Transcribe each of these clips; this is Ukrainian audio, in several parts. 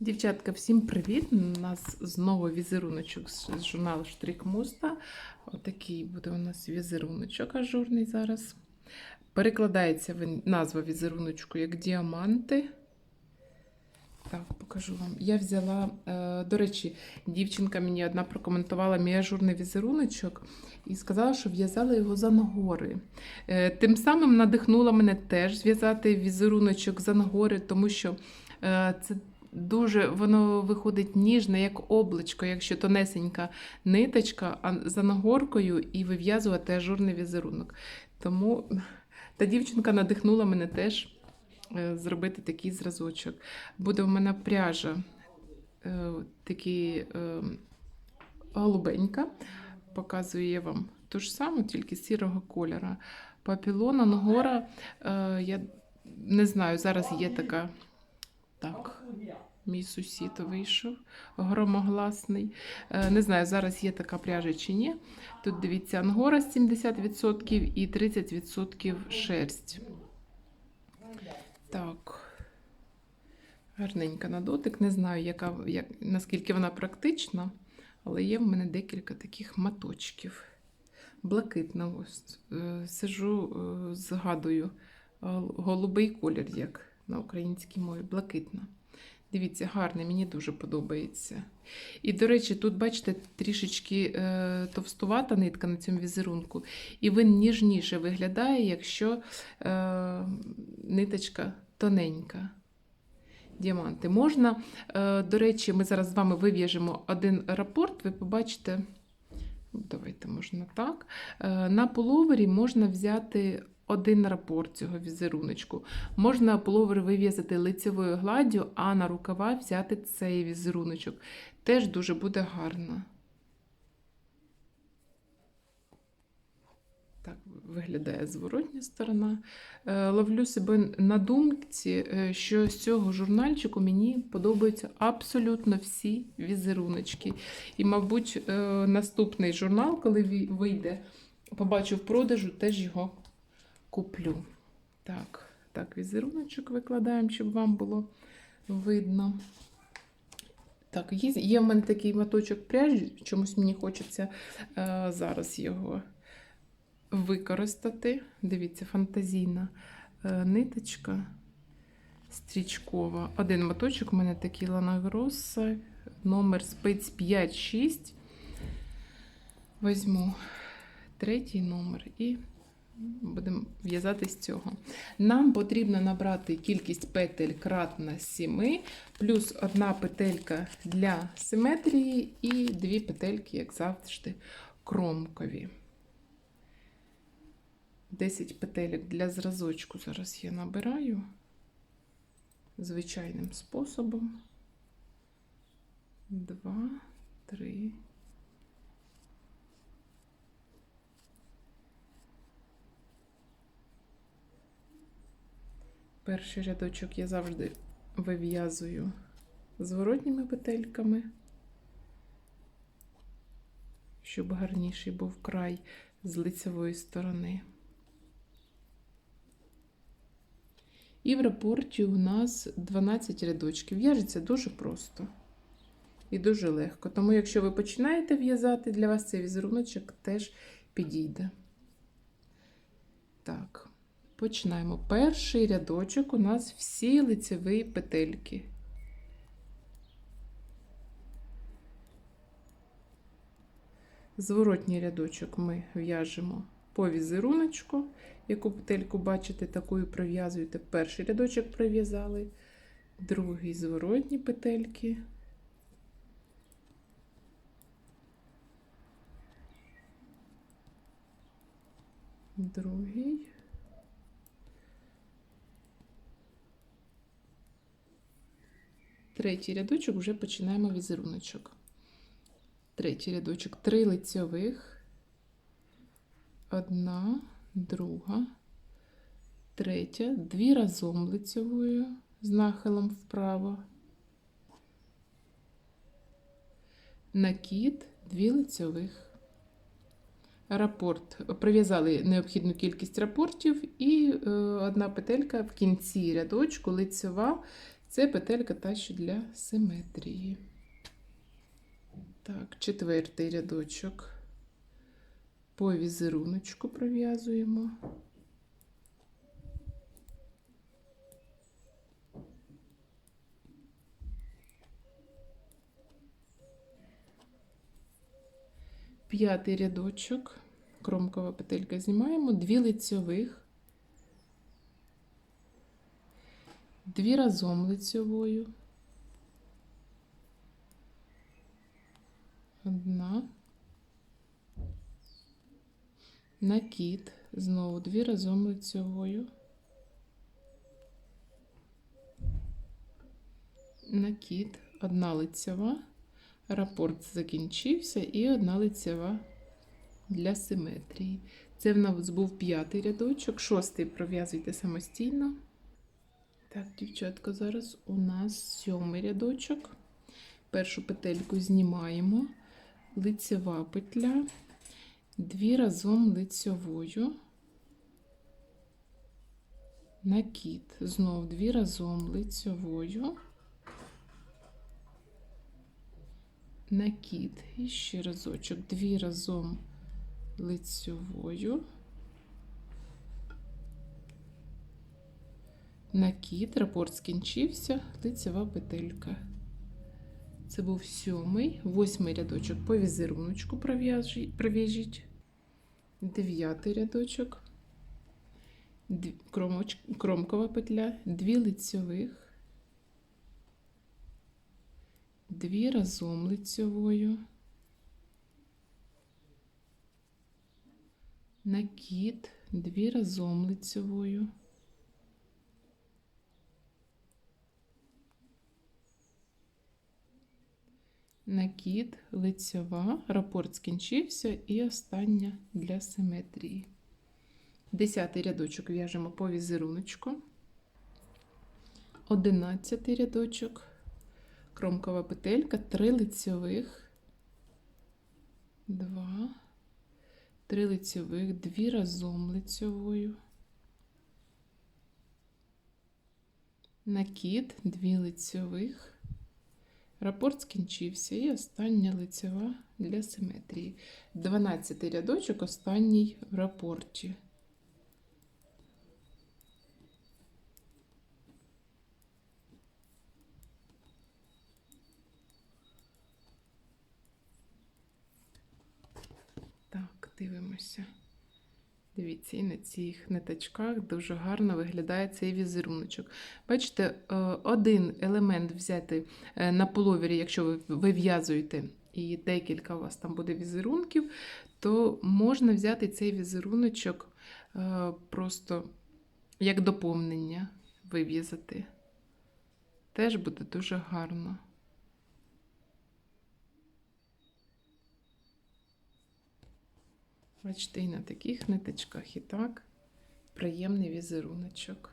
Дівчатка, всім привіт! У нас знову візеруночок з журналу Штрик. Отакий буде у нас візеруночок ажурний зараз. Перекладається назва візеруночку як діаманти. Так, покажу вам. Я взяла, е, до речі, дівчинка мені одна прокоментувала мій ажурний візеруночок і сказала, що в'язала його за нагори. Е, тим самим надихнула мене теж зв'язати візеруночок за нагори, тому що е, це дуже воно виходить ніжне, як обличко, якщо тонесенька ниточка, а за нагоркою і вив'язувати ажурний візерунок. Тому та дівчинка надихнула мене теж е, зробити такий зразочок. Буде в мене пряжа е, такий е, голубенька. Показую я вам ту ж саму, тільки сірого кольора. Папілона, Нгора, я не знаю, зараз є така. Так, мій сусід вийшов громогласний. Е, Не знаю, зараз є така пряжа чи ні. Тут дивіться, ангора 70% і 30% шерсть. Так. Гарненька на дотик. Не знаю, яка, як, наскільки вона практична, але є в мене декілька таких маточків. Блакитна. Ось. Е, Сижу, е, згадую, голубий колір, як на українській мові, блакитна. Дивіться, гарний, мені дуже подобається. І, до речі, тут, бачите, трішечки е, товстувата нитка на цьому візерунку, і він ніжніше виглядає, якщо е, ниточка тоненька. Діаманти. Можна, е, до речі, ми зараз з вами вив'яжемо один рапорт, ви побачите. Давайте можна так. Е, На пуловері можна взяти один рапорт цього візеруночку. Можна пуловер вив'язати лицевою гладдю, а на рукава взяти цей візеруночок. Теж дуже буде гарно. Так виглядає зворотня сторона. Е, Ловлю себе на думці, е, що з цього журнальчику мені подобаються абсолютно всі візеруночки. І, мабуть, е, наступний журнал, коли вийде, побачу в продажу, теж його куплю. Так, так, візеруночок викладаємо, щоб вам було видно. Так, є, є в мене такий моточок пряжі, чомусь мені хочеться е, зараз його використати. Дивіться, фантазійна е, ниточка стрічкова. Один моточок у мене такий Лана Гроса, номер спиць 5-6. Візьму третій номер і будемо в'язати з цього. Нам потрібно набрати кількість петель кратна 7, плюс одна петелька для симетрії і дві петельки, як завжди, кромкові. 10 петелек для зразочку зараз я набираю звичайним способом. Два, три. Перший рядочок я завжди вив'язую зворотніми петельками, щоб гарніший був край з лицевої сторони. І в рапорті у нас 12 рядочків. В'яжеться дуже просто і дуже легко. Тому, якщо ви починаєте в'язати, для вас цей візеруночок теж підійде. Так, починаємо. Перший рядочок у нас всі лицеві петельки. Зворотній рядочок ми в'яжемо по візеруночку. Яку петельку бачите, такою пров'язуєте. Перший рядочок пров'язали, другий зворотні петельки. Другий. Третій рядочок вже починаємо візеруночок. Третій рядочок три лицьових, одна, друга, третя, дві разом лицьовою з нахилом вправо. Накид, дві лицьових. Рапорт. Прив'язали необхідну кількість рапортів і е, одна петелька в кінці рядочку лицьова. Це петелька та що для симетрії. Так, четвертий рядочок. По візеруночку пров'язуємо. П'ятий рядочок, кромкова петелька знімаємо, дві лицьових, дві разом лицьовою, одна, накид, знову дві разом лицьовою, накид, одна лицьова. Рапорт закінчився і одна лицева для симетрії. Це в нас був п'ятий рядочок, шостий пров'язуйте самостійно. Так, дівчатка, зараз у нас сьомий рядочок. Першу петельку знімаємо, лицева петля, дві разом лицьовою, накид, знов дві разом лицьовою. накид і ще разочок, дві разом лицьовою, накид, рапорт скінчився, лицева петелька. Це був сьомий, восьмий рядочок. По візеруночку пров'яжіть, дев'ятий рядочок, кромкова петля, дві лицьових. дві разом лицьовою, накид, дві разом лицьовою, накид, лицьова, рапорт скінчився і остання для симетрії. Десятий рядочок в'яжемо по візеруночку, одинадцятий рядочок. Кромкова петелька, три лицьових, два, три лицьових, дві разом лицьовою, накид, дві лицьових, рапорт скінчився і остання лицьова для симетрії. 12 рядочок, останній в рапорті. Так, дивимося. Дивіться, і на цих ниточках дуже гарно виглядає цей візеруночок. Бачите, е, один елемент взяти е, на половірі, якщо ви вив'язуєте, і декілька у вас там буде візерунків, то можна взяти цей візеруночок е, просто як доповнення вив'язати. Теж буде дуже гарно. Бачите, на таких ниточках і так приємний візеруночок.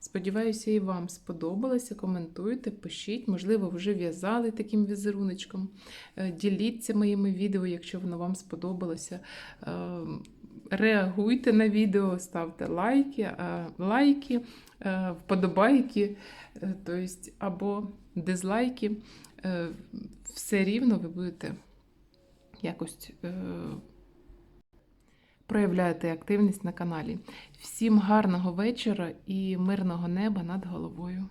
Сподіваюся, і вам сподобалося. Коментуйте, пишіть, можливо, вже в'язали таким візеруночком. Е, діліться моїми відео, якщо воно вам сподобалося. Е, реагуйте на відео, ставте лайки, е, лайки, вподобайки, тобто, або дизлайки. Все рівно ви будете якось проявляєте активність на каналі. Всім гарного вечора і мирного неба над головою.